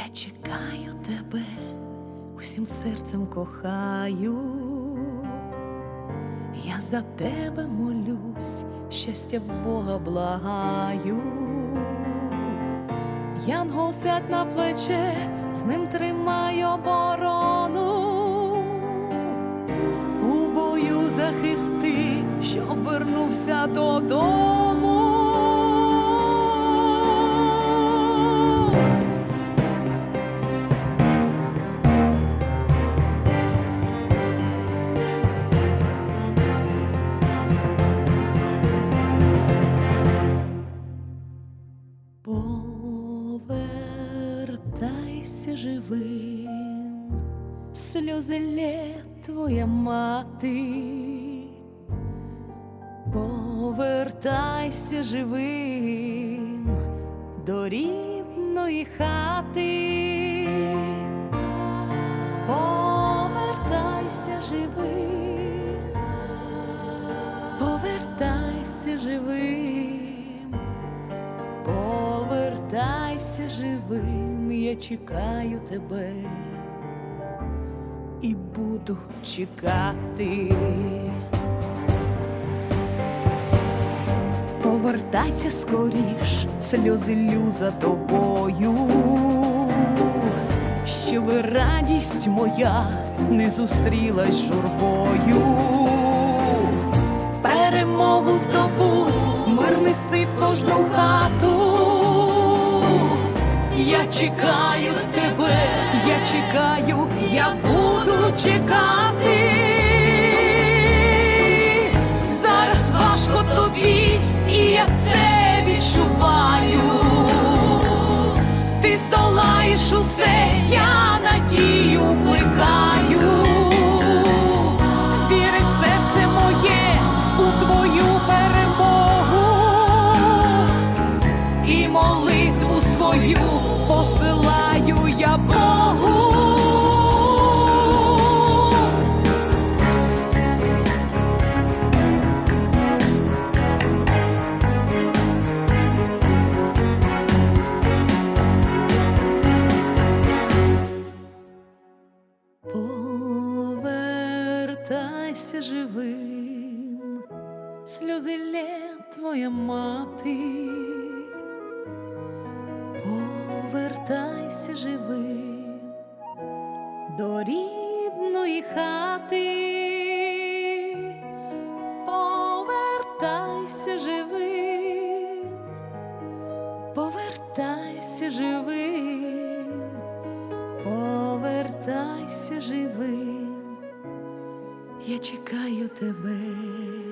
Я чекаю тебе, усім серцем кохаю. Я за тебе молюсь, щастя в Бога благаю. Янгол сядь на плече, з ним тримай оборону. У бою захисти, щоб вернувся додому. Повертайся живим, сльози лє твоя мати. Повертайся живим до рідної хати. Повертайся живим, повертайся живим, повертайся живим, я чекаю тебе і буду чекати. Повертайся скоріш, сльози лю за тобою, щоб радість моя не зустрілась журбою. Перемогу здобуть, мир неси в кожну хату. Я чекаю тебе, я чекаю, я буду чекати. Зараз важко тобі, і я це Повертайся живим, сльози лє твоя мати. Повертайся живим до рідної хати. Повертайся живим, повертайся живим, повертайся живим. Я чекаю тебе.